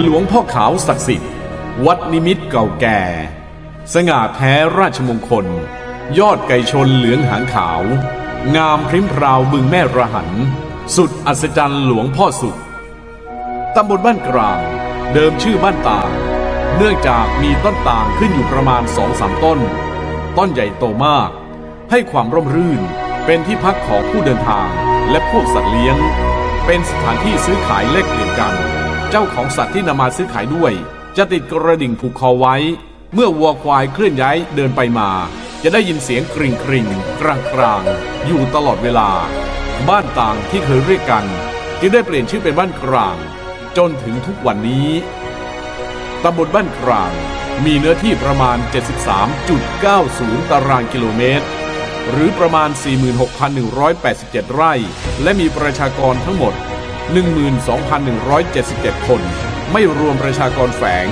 หลวงพ่อขาวศักดิ์สิทธิ์ วัดนิมิตเก่าแก่ สง่าแท้ราชมงคล ยอดไก่ชนเหลืองหางขาว งามพริ้มพราวบึงแม่ระหัน สุดอัศจรรย์หลวงพ่อสุดตำบลบ้านกลาง เดิมชื่อบ้านตางเนื่องจากมีต้นตางขึ้นอยู่ประมาณสองสามต้น ต้นใหญ่โตมาก ให้ความร่มรื่นเป็นที่พักของผู้เดินทาง และพวกสัตว์เลี้ยง เป็นสถานที่ซื้อขายเลขเปลี่ยนกัน เจ้าของสัตว์ที่นำมาซื้อขายด้วย จะติดกระดิ่งผูกคอไว้ เมื่อวัวควายเคลื่อนย้ายเดินไปมา จะได้ยินเสียงกริ่งกริ่งกรางกรางอยู่ตลอดเวลา บ้านต่างที่เคยเรียกกันจึงได้เปลี่ยนชื่อเป็นบ้านกลาง จนถึงทุกวันนี้ตำบลบ้านกลางมีเนื้อที่ประมาณ 73.90 ตารางกิโลเมตร หรือประมาณ 46,187 ไร่ และมีประชากรทั้งหมด 12,177 คน ไม่รวมประชากรแฝง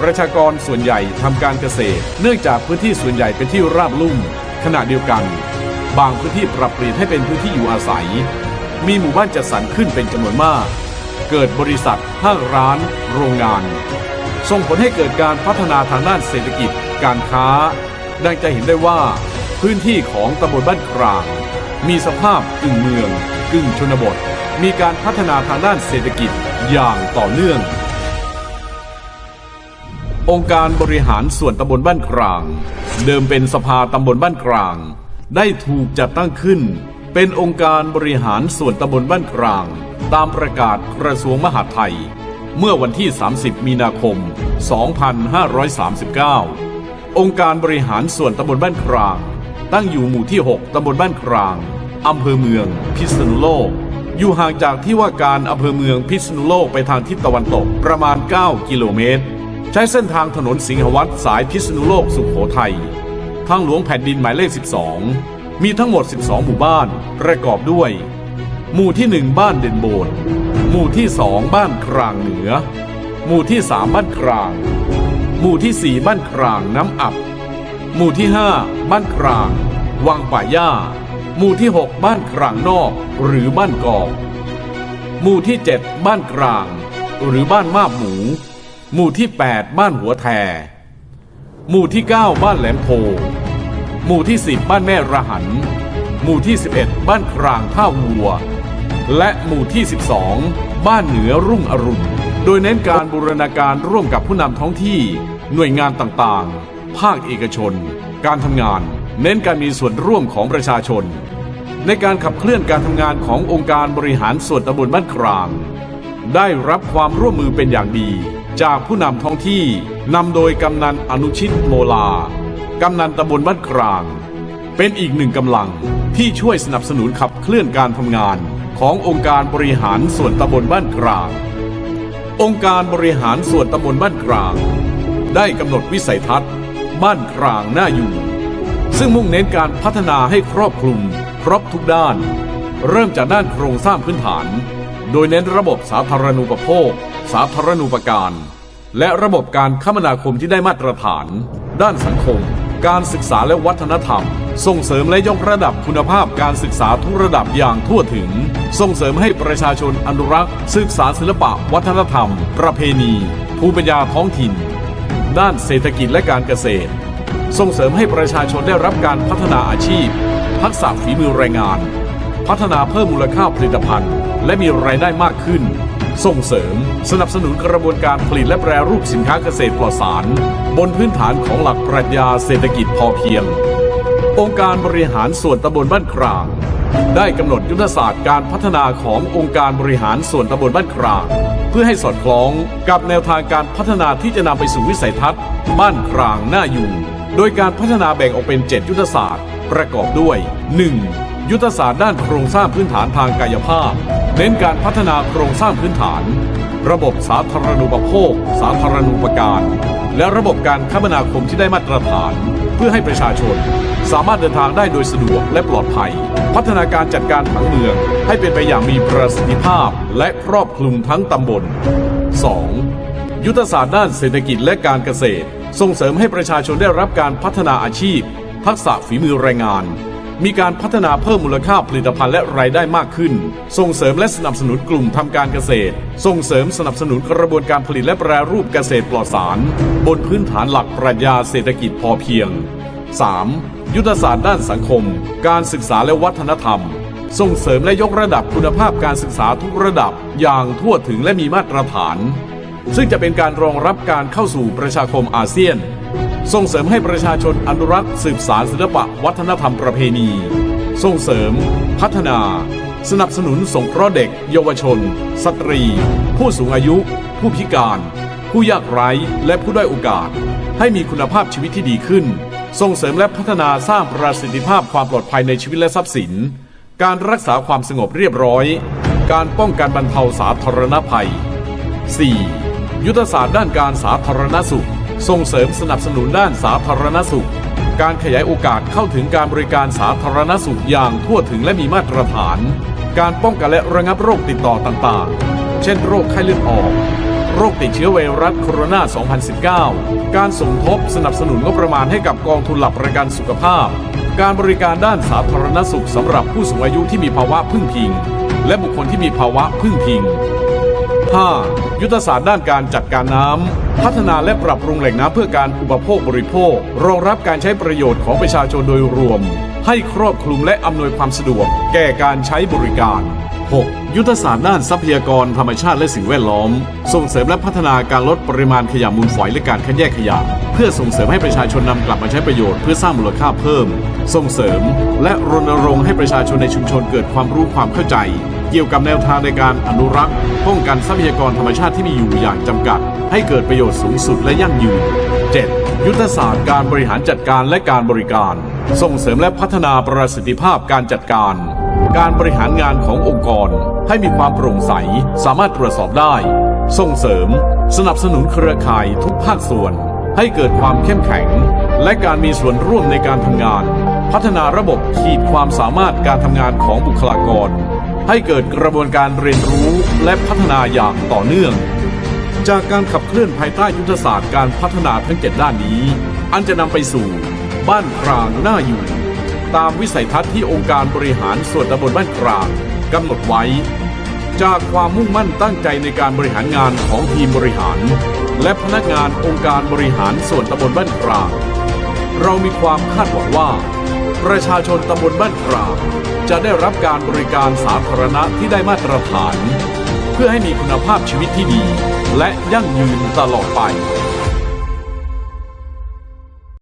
ประชากรส่วนใหญ่ทำการเกษตร เนื่องจากพื้นที่ส่วนใหญ่เป็นที่ราบลุ่ม ขณะเดียวกัน บางพื้นที่ปรับเปลี่ยนให้เป็นพื้นที่อยู่อาศัย มีหมู่บ้านจัดสรรขึ้นเป็นจำนวนมาก เกิดบริษัท ห้างร้าน โรงงาน ส่งผลให้เกิดการพัฒนาทางด้านเศรษฐกิจ การค้า ดังจะเห็นได้ว่า พื้นที่ของตำบลบ้านกลาง มีสภาพกึ่งเมือง กึ่งชนบท มีการพัฒนาทางด้านเศรษฐกิจอย่างต่อเนื่อง องค์การบริหารส่วนตำบลบ้านกลาง เดิมเป็นสภาตำบลบ้านกลาง ได้ถูกจัดตั้งขึ้น เป็นองค์การบริหารส่วนตำบลบ้านกลาง ตามประกาศกระทรวงมหาดไทย เมื่อวันที่ 30 มีนาคม 2539 องค์การบริหารส่วนตำบลบ้านกลาง ตั้งอยู่หมู่ที่ 6 ตำบลบ้านกลาง อำเภอเมือง พิษณุโลก อยู่ห่างจากที่ว่าการอำเภอเมืองพิษณุโลกไปทางทิศตะวันตกประมาณ 9 กิโลเมตร ใช้เส้นทางถนนสิงหวัดสายพิษณุโลกสุขโขทัย ทางหลวงแผ่นดินหมายเลข 12 มีทั้งหมด 12 หมู่บ้าน ประกอบด้วย หมู่ที่ 1 บ้านเด่นโบนหมู่ที่ 2 บ้านกลางเหนือ หมู่ที่ 3 บ้านกลาง หมู่ที่ 4 บ้านกลางน้ำอับ หมู่ที่ 5 บ้านกลาง วังป่าย่า หมู่ที่ 6 บ้านกลางนอก หรือบ้านกอก หมู่ที่ 7 บ้านกลาง หรือบ้านมาบหมู หมู่ที่ 8 บ้านหัวแท หมู่ที่ 9 บ้านแหลมโพ หมู่ที่ 10 บ้านแม่ระหัน หมู่ที่ 11 บ้านกลางท่าวัว และหมู่ที่ 12 บ้านเหนือรุ่งอรุณ โดยเน้นการบูรณาการร่วมกับผู้นำท้องที่ หน่วยงานต่างๆ ภาคเอกชน การทำงาน เน้นการมีส่วนร่วมของประชาชน ในการขับเคลื่อนการทำงานขององค์การบริหารส่วนตำบลบ้านกลาง ได้รับความร่วมมือเป็นอย่างดี จากผู้นำท้องที่นำโดยกำนันอนุชิตโมลากำนันตำบลบ้านกลาง เป็นอีกหนึ่งกำลังที่ช่วยสนับสนุนขับเคลื่อนการทำงานขององค์การบริหารส่วนตำบลบ้านกลาง องค์การบริหารส่วนตำบลบ้านกลาง ได้กำหนดวิสัยทัศน์ บ้านกลางน่าอยู่ ซึ่งมุ่งเน้นการพัฒนาให้ครอบคลุมครบทุกด้าน เริ่มจากด้านโครงสร้างพื้นฐาน โดยเน้นระบบสาธารณูปโภค สาธารณูปการ และระบบการคมนาคมที่ได้มาตรฐาน ด้านสังคม การศึกษาและวัฒนธรรม ส่งเสริมและยกระดับคุณภาพการศึกษาทุกระดับอย่างทั่วถึง ส่งเสริมให้ประชาชนอนุรักษ์ ศึกษาศิลปะ วัฒนธรรม ประเพณี ภูมิปัญญาท้องถิ่น ด้านเศรษฐกิจและการเกษตร ส่งเสริมให้ประชาชนได้รับการพัฒนาอาชีพ ทักษะฝีมือแรงงาน พัฒนาเพิ่มมูลค่าผลิตภัณฑ์ และมีรายได้มากขึ้น ส่งเสริมสนับสนุนกระบวนการผลิตและแปรรูปสินค้าเกษตรปลอดสาร บนพื้นฐานของหลักปรัชญาเศรษฐกิจพอเพียง องค์การบริหารส่วนตำบลบ้านกลาง ได้กำหนดยุทธศาสตร์การพัฒนาขององค์การบริหารส่วนตำบลบ้านกลางเพื่อให้สอดคล้องกับแนวทางการพัฒนาที่จะนำไปสู่วิสัยทัศน์ บ้านกลางน่าอยู่ โดยการพัฒนาแบ่งออกเป็น 7 ยุทธศาสตร์ ประกอบด้วย 1. ยุทธศาสตร์ด้านโครงสร้างพื้นฐานทางกายภาพ เน้นการพัฒนาโครงสร้างพื้นฐาน ระบบสาธารณูปโภค สาธารณูปการ และระบบการคมนาคมที่ได้มาตรฐาน เพื่อให้ประชาชน สามารถเดินทางได้โดยสะดวกและปลอดภัย พัฒนาการจัดการผังเมือง ให้เป็นไปอย่างมีประสิทธิภาพ และครอบคลุมทั้งตำบล 2. ยุทธศาสตร์ด้านเศรษฐกิจและการเกษตร ส่งเสริมให้ประชาชนได้รับการพัฒนาอาชีพ ทักษะฝีมือแรงงาน มีการพัฒนาเพิ่มมูลค่าผลิตภัณฑ์และรายได้มากขึ้น ส่งเสริมและสนับสนุนกลุ่มทำการเกษตร ส่งเสริมสนับสนุนกระบวนการผลิตและแปรรูปเกษตรปลอดสาร บนพื้นฐานหลักปรัชญาเศรษฐกิจพอเพียง 3. ยุทธศาสตร์ด้านสังคม การศึกษาและวัฒนธรรม ส่งเสริมและยกระดับคุณภาพการศึกษาทุกระดับอย่างทั่วถึงและมีมาตรฐาน ซึ่งจะเป็นการรองรับการเข้าสู่ประชาคมอาเซียน ส่งเสริมให้ประชาชนอนุรักษ์สืบสารศิลปะวัฒนธรรมประเพณี ส่งเสริม พัฒนา สนับสนุนสงเคราะห์เด็ก เยาวชน สตรี ผู้สูงอายุ ผู้พิการ ผู้ยากไร้และผู้ด้อยโอกาส ให้มีคุณภาพชีวิตที่ดีขึ้น ส่งเสริมและพัฒนาสร้างประสิทธิภาพความปลอดภัยในชีวิตและทรัพย์สิน การรักษาความสงบเรียบร้อย การป้องกันบรรเทาสาธารณภัย 4. ยุทธศาสตร์ด้านการสาธารณสุข ส่งเสริมสนับสนุนด้านสาธารณสุข การขยายโอกาสเข้าถึงการบริการสาธารณสุขอย่างทั่วถึงและมีมาตรฐาน การป้องกันและระงับโรคติดต่อต่างๆ เช่นโรคไข้เลือดออกโรคติดเชื้อไวรัสโคโรนา 2019 การสมทบสนับสนุนงบประมาณให้กับกองทุนหลักประกันสุขภาพ การบริการด้านสาธารณสุขสำหรับผู้สูงอายุที่มีภาวะพึ่งพิง และบุคคลที่มีภาวะพึ่งพิง 5. ยุทธศาสตร์ด้านการจัดการน้ำ พัฒนาและปรับปรุงแหล่งน้ำเพื่อการอุปโภคบริโภค รองรับการใช้ประโยชน์ของประชาชนโดยรวม ให้ครอบคลุมและอำนวยความสะดวก แก่การใช้บริการ 6. ยุทธศาสตร์ด้านทรัพยากรธรรมชาติและสิ่งแวดล้อม ส่งเสริมและพัฒนาการลดปริมาณขยะมูลฝอยและการคัดแยกขยะ เพื่อส่งเสริมให้ประชาชนนำกลับมาใช้ประโยชน์เพื่อสร้างมูลค่าเพิ่ม ส่งเสริม และรณรงค์ให้ประชาชนในชุมชนเกิดความรู้ความเข้าใจ เกี่ยวกับแนวทางในการอนุรักษ์ ป้องกันทรัพยากรธรรมชาติที่มีอยู่อย่างจำกัด ให้เกิดประโยชน์สูงสุดและยั่งยืน 7. ยุทธศาสตร์การบริหารจัดการและการบริการ ส่งเสริมและพัฒนาประสิทธิภาพการจัดการ การบริหารงานขององค์กร ให้มีความโปร่งใส สามารถตรวจสอบได้ ส่งเสริม สนับสนุนเครือข่ายทุกภาคส่วน ให้เกิดความเข้มแข็ง และการมีส่วนร่วมในการทำงาน พัฒนาระบบขีดความสามารถการทำงานของบุคลากร ให้เกิดกระบวนการเรียนรู้และพัฒนาอย่างต่อเนื่อง จากการขับเคลื่อนภายใต้ยุทธศาสตร์การพัฒนาทั้งเจ็ดด้านนี้ อันจะนำไปสู่ บ้านกลางน่าอยู่ ตามวิสัยทัศน์ที่องค์การบริหารส่วนตำบลบ้านกลางกำหนดไว้ จากความมุ่งมั่นตั้งใจในการบริหารงานของทีมบริหาร และพนักงานองค์การบริหารส่วนตำบลบ้านกลางเรามีความคาดหวังว่า ประชาชนตำบลบ้านกลางจะได้รับการบริการสาธารณะที่ได้มาตรฐาน เพื่อให้มีคุณภาพชีวิตที่ดี และยั่งยืนตลอดไป